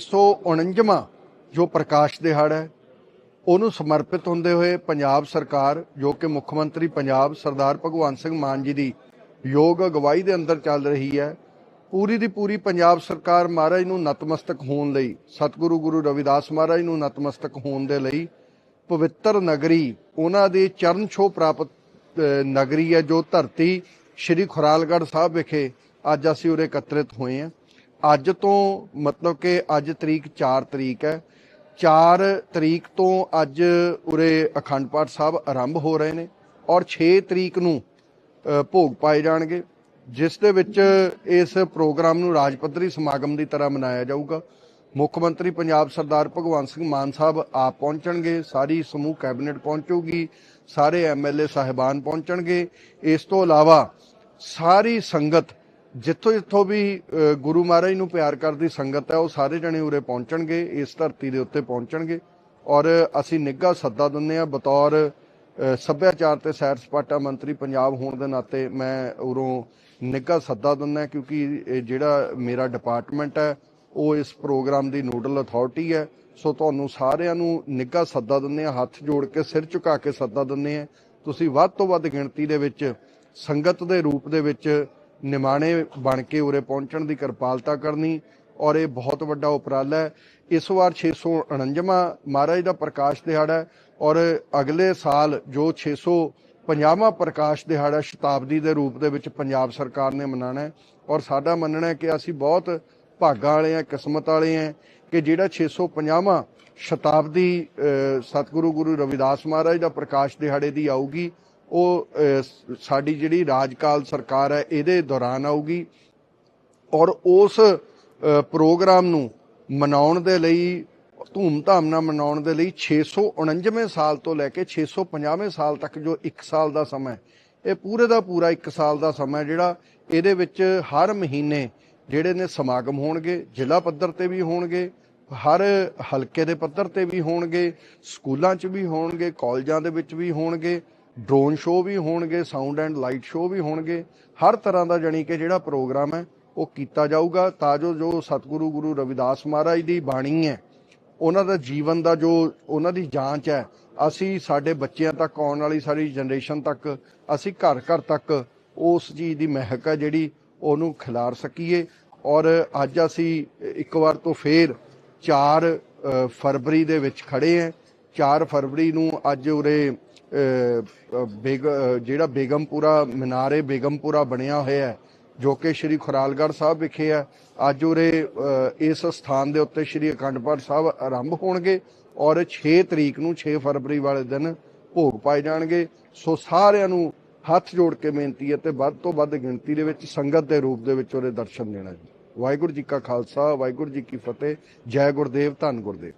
149ਵਾਂ ਜੋ ਪ੍ਰਕਾਸ਼ ਦਿਹਾੜਾ ਹੈ, ਉਹਨੂੰ ਸਮਰਪਿਤ ਹੁੰਦੇ ਹੋਏ ਪੰਜਾਬ ਸਰਕਾਰ, ਜੋ ਕਿ ਮੁੱਖ ਮੰਤਰੀ ਪੰਜਾਬ ਸਰਦਾਰ ਭਗਵੰਤ ਸਿੰਘ ਮਾਨ ਜੀ ਦੀ ਯੋਗ ਅਗਵਾਈ ਦੇ ਅੰਦਰ ਚੱਲ ਰਹੀ ਹੈ, ਪੂਰੀ ਦੀ ਪੂਰੀ ਪੰਜਾਬ ਸਰਕਾਰ ਮਹਾਰਾਜ ਨੂੰ ਨਤਮਸਤਕ ਹੋਣ ਲਈ, ਸਤਿਗੁਰੂ ਗੁਰੂ ਰਵਿਦਾਸ ਮਹਾਰਾਜ ਨੂੰ ਨਤਮਸਤਕ ਹੋਣ ਦੇ ਲਈ ਪਵਿੱਤਰ ਨਗਰੀ, ਉਹਨਾਂ ਦੇ ਚਰਨ ਛੋ ਪ੍ਰਾਪਤ ਨਗਰੀ ਹੈ, ਜੋ ਧਰਤੀ ਸ਼੍ਰੀ ਖੁਰਾਲਗੜ੍ਹ ਸਾਹਿਬ ਵਿਖੇ ਅੱਜ ਅਸੀਂ ਉਰੇ ਇਕੱਤਰਿਤ ਹੋਏ ਹਾਂ। ਅੱਜ ਤੋਂ ਮਤਲਬ ਕਿ ਅੱਜ ਤਰੀਕ 4 ਤਰੀਕ ਹੈ। 4 ਤਰੀਕ ਤੋਂ ਅੱਜ ਉਰੇ ਅਖੰਡ ਪਾਠ ਸਾਹਿਬ ਆਰੰਭ ਹੋ ਰਹੇ ਨੇ ਔਰ 6 ਤਰੀਕ ਨੂੰ ਭੋਗ ਪਾਏ ਜਾਣਗੇ, ਜਿਸ ਦੇ ਵਿੱਚ ਇਸ ਪ੍ਰੋਗਰਾਮ ਨੂੰ ਰਾਜ ਪੱਧਰੀ ਸਮਾਗਮ ਦੀ ਤਰ੍ਹਾਂ ਮਨਾਇਆ ਜਾਊਗਾ। ਮੁੱਖ ਮੰਤਰੀ ਪੰਜਾਬ ਸਰਦਾਰ ਭਗਵੰਤ ਸਿੰਘ ਮਾਨ ਸਾਹਿਬ ਆਪ ਪਹੁੰਚਣਗੇ, ਸਾਰੀ ਸਮੂਹ ਕੈਬਨਿਟ ਪਹੁੰਚੂਗੀ, ਸਾਰੇ ਐਮਐਲਏ ਸਾਹਿਬਾਨ ਪਹੁੰਚਣਗੇ। ਇਸ ਤੋਂ ਇਲਾਵਾ ਸਾਰੀ ਸੰਗਤ ਜਿੱਥੋਂ ਜਿੱਥੋਂ ਵੀ ਗੁਰੂ ਮਹਾਰਾਜ ਨੂੰ ਪਿਆਰ ਕਰਦੀ ਸੰਗਤ ਹੈ, ਉਹ ਸਾਰੇ ਜਣੇ ਉਰੇ ਪਹੁੰਚਣਗੇ, ਇਸ ਧਰਤੀ ਦੇ ਉੱਤੇ ਪਹੁੰਚਣਗੇ। ਔਰ ਅਸੀਂ ਨਿੱਘਾ ਸੱਦਾ ਦਿੰਦੇ ਹਾਂ, ਬਤੌਰ ਸੱਭਿਆਚਾਰ ਤੇ ਸੈਰ ਸਪਾਟਾ ਮੰਤਰੀ ਪੰਜਾਬ ਹੋਣ ਦੇ ਨਾਤੇ ਮੈਂ ਉਰੋਂ ਨਿੱਘਾ ਸੱਦਾ ਦਿੰਦਾ, ਕਿਉਂਕਿ ਜਿਹੜਾ ਮੇਰਾ ਡਿਪਾਰਟਮੈਂਟ ਹੈ, ਉਹ ਇਸ ਪ੍ਰੋਗਰਾਮ ਦੀ ਨੋਡਲ ਅਥਾਰਟੀ ਹੈ। ਸੋ ਤੁਹਾਨੂੰ ਸਾਰਿਆਂ ਨੂੰ ਨਿੱਘਾ ਸੱਦਾ ਦਿੰਦੇ ਆ ਹੱਥ ਜੋੜ ਕੇ, ਸਿਰ ਝੁਕਾ ਕੇ ਸੱਦਾ ਦਿੰਦੇ ਆ ਤੁਸੀਂ ਵੱਧ ਤੋਂ ਵੱਧ ਗਿਣਤੀ ਦੇ ਵਿੱਚ ਸੰਗਤ ਦੇ ਰੂਪ ਦੇ ਵਿੱਚ ਨਿਮਾਣੇ ਬਣ ਕੇ ਉਰੇ ਪਹੁੰਚਣ ਦੀ ਕਿਰਪਾਲਤਾ ਕਰਨੀ ਔਰ ਇਹ ਬਹੁਤ ਵੱਡਾ ਉਪਰਾਲਾ ਹੈ। ਇਸ ਵਾਰ 649ਵਾਂ ਮਹਾਰਾਜ ਦਾ ਪ੍ਰਕਾਸ਼ ਦਿਹਾੜਾ ਹੈ ਔਰ ਅਗਲੇ ਸਾਲ ਜੋ 650ਵਾਂ ਪ੍ਰਕਾਸ਼ ਦਿਹਾੜਾ ਸ਼ਤਾਬਦੀ ਦੇ ਰੂਪ ਦੇ ਵਿੱਚ ਪੰਜਾਬ ਸਰਕਾਰ ਨੇ ਮਨਾਉਣਾ ਹੈ ਔਰ ਸਾਡਾ ਮੰਨਣਾ ਹੈ ਕਿ ਅਸੀਂ ਬਹੁਤ ਭਾਗਾਂ ਵਾਲੇ ਆ ਕਿਸਮਤ ਵਾਲੇ ਆ ਕਿ ਜਿਹੜਾ 650ਵਾਂ ਸ਼ਤਾਬਦੀ ਸਤਿਗੁਰੂ ਗੁਰੂ ਰਵਿਦਾਸ ਮਹਾਰਾਜ ਦਾ ਪ੍ਰਕਾਸ਼ ਦਿਹਾੜੇ ਦੀ ਆਊਗੀ ਉਹ ਸਾਡੀ ਜਿਹੜੀ ਰਾਜਕਾਲ ਸਰਕਾਰ ਹੈ, ਇਹਦੇ ਦੌਰਾਨ ਆਊਗੀ ਔਰ ਉਸ ਪ੍ਰੋਗਰਾਮ ਨੂੰ ਮਨਾਉਣ ਦੇ ਲਈ ਧੂਮ ਧਾਮ ਨਾਲ ਮਨਾਉਣ ਦੇ ਲਈ 649ਵੇਂ ਸਾਲ ਤੋਂ ਲੈ ਕੇ 650ਵੇਂ ਸਾਲ ਤੱਕ ਜੋ 1 ਸਾਲ ਦਾ ਸਮਾਂ ਇਹ ਪੂਰੇ ਦਾ ਪੂਰਾ 1 ਸਾਲ ਦਾ ਸਮਾਂ ਜਿਹੜਾ ਇਹਦੇ ਵਿੱਚ ਹਰ ਮਹੀਨੇ ਜਿਹੜੇ ਨੇ ਸਮਾਗਮ ਹੋਣਗੇ, ਜ਼ਿਲ੍ਹਾ ਪੱਧਰ ਤੇ ਵੀ ਹੋਣਗੇ, ਹਰ ਹਲਕੇ ਦੇ ਪੱਧਰ ਤੇ ਵੀ ਹੋਣਗੇ, ਸਕੂਲਾਂ 'ਚ ਵੀ ਹੋਣਗੇ, ਕਾਲਜਾਂ ਦੇ ਵਿੱਚ ਵੀ ਹੋਣਗੇ ਡਰੋਨ ਸ਼ੋਅ ਵੀ ਹੋਣਗੇ ਸਾਊਂਡ ਐਂਡ ਲਾਈਟ ਸ਼ੋਅ ਵੀ ਹੋਣਗੇ। ਹਰ ਤਰ੍ਹਾਂ ਦਾ ਜਾਣੀ ਕਿ ਜਿਹੜਾ ਪ੍ਰੋਗਰਾਮ ਹੈ, ਉਹ ਕੀਤਾ ਜਾਊਗਾ। ਤਾਂ ਜੋ ਜੋ ਸਤਿਗੁਰੂ ਗੁਰੂ ਰਵਿਦਾਸ ਮਹਾਰਾਜ ਦੀ ਬਾਣੀ ਹੈ, ਉਹਨਾਂ ਦਾ ਜੀਵਨ ਦਾ ਜੋ ਉਹਨਾਂ ਦੀ ਜਾਂਚ ਹੈ, ਅਸੀਂ ਸਾਡੇ ਬੱਚਿਆਂ ਤੱਕ, ਆਉਣ ਵਾਲੀ ਸਾਰੀ ਜਨਰੇਸ਼ਨ ਤੱਕ, ਅਸੀਂ ਘਰ ਘਰ ਤੱਕ ਉਸ ਚੀਜ਼ ਦੀ ਮਹਿਕ ਹੈ ਜਿਹੜੀ ਉਹਨੂੰ ਖਿਲਾਰ ਸਕੀਏ। ਔਰ ਅੱਜ ਅਸੀਂ ਇੱਕ ਵਾਰ ਤੋਂ ਫੇਰ 4 ਫਰਵਰੀ ਦੇ ਵਿੱਚ ਖੜੇ ਹਾਂ। 4 ਫਰਵਰੀ ਨੂੰ ਅੱਜ ਉਰੇ ਜਿਹੜਾ ਬੇਗਮਪੁਰਾ ਮਨਾਰੇ ਬੇਗਮਪੁਰਾ ਬਣਿਆ ਹੋਇਆ ਹੈ, ਜੋ ਕਿ ਸ਼੍ਰੀ ਖੁਰਾਲਗੜ੍ਹ ਸਾਹਿਬ ਵਿਖੇ ਹੈ। ਅੱਜ ਉਰੇ ਇਸ ਸਥਾਨ ਦੇ ਉੱਤੇ ਸ਼੍ਰੀ ਅਖੰਡ ਪਾਠ ਸਾਹਿਬ ਆਰੰਭ ਹੋਣਗੇ ਔਰ 6 ਤਰੀਕ ਨੂੰ 6 ਫਰਵਰੀ ਵਾਲੇ ਦਿਨ ਭੋਗ ਪਾਏ ਜਾਣਗੇ। ਸੋ ਸਾਰਿਆਂ ਨੂੰ ਹੱਥ ਜੋੜ ਕੇ ਬੇਨਤੀ ਹੈ ਤੇ ਵੱਧ ਤੋਂ ਵੱਧ ਗਿਣਤੀ ਦੇ ਵਿੱਚ ਸੰਗਤ ਦੇ ਰੂਪ ਦੇ ਵਿੱਚ ਉਹਦੇ ਦਰਸ਼ਨ ਦੇਣਾ ਜੀ। ਵਾਹਿਗੁਰੂ ਜੀ ਕਾ ਖਾਲਸਾ, ਵਾਹਿਗੁਰੂ ਜੀ ਕੀ ਫਤਿਹ। ਜੈ ਗੁਰਦੇਵ, ਧੰਨ ਗੁਰਦੇਵ।